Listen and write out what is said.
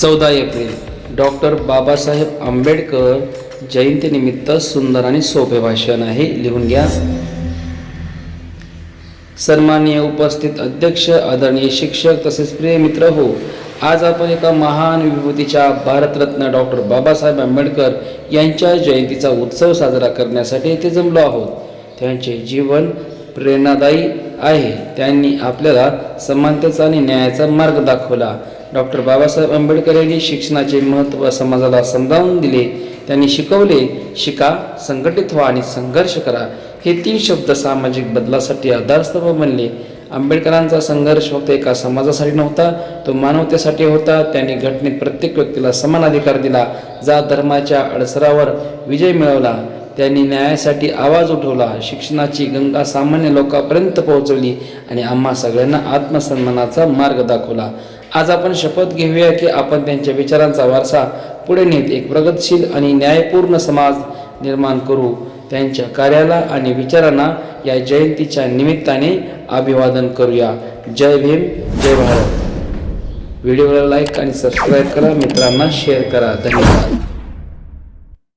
चौदा April. Doctor Babasaheb Ambedkar जयंतीनिमित्त सुंदर आणि सोपे भाषण आहे. लिहून घ्या. सन्माननीय उपस्थित अध्यक्ष आदरणीय शिक्षक तसेच प्रिय मित्र हो आज आपण एका महान विभूतीच्या भारतरत्न डॉक्टर बाबासाहेब आंबेडकर यांच्या जयंतीचा उत्सव साजरा करण्यासाठी येथे जमलो आहोत. त्यांचे जीवन प्रेरणादायी आहे. त्यांनी आपल्याला समानतेचा आणि न्यायाचा मार्ग दाखवला. डॉक्टर बाबासाहेब आंबेडकर यांनी शिक्षणाचे महत्त्व समाजाला समजावून दिले त्यांनी शिकवले शिका संघटित व्हा आणि संघर्ष करा. हे तीन शब्द सामाजिक बदलासाठी आधारस्तंभ बनले. आंबेडकरांचा संघर्ष फक्त एका समाजासाठी नव्हता तो मानवतेसाठी होता. त्यांनी घटनेत प्रत्येक व्यक्तीला समान अधिकार दिला. जात धर्माच्या अडसरावर विजय मिळवला. त्यांनी न्यायासाठी आवाज उठवला. शिक्षणाची गंगा सामान्य लोकांपर्यंत पोहोचवली आणि आम्हा सगळ्यांना आत्मसन्मानाचा मार्ग दाखवला. आज आपण शपथ घेऊया की आपण त्यांच्या विचारांचा वारसा पुढे नेत एक प्रगतशील आणि न्यायपूर्ण समाज निर्माण करू. त्यांच्या कार्याला आणि विचारांना या जयंतीच्या निमित्ताने अभिवादन करूया. जय भीम जय भारत. व्हिडिओला लाईक आणि सबस्क्राईब करा. मित्रांना शेअर करा. धन्यवाद.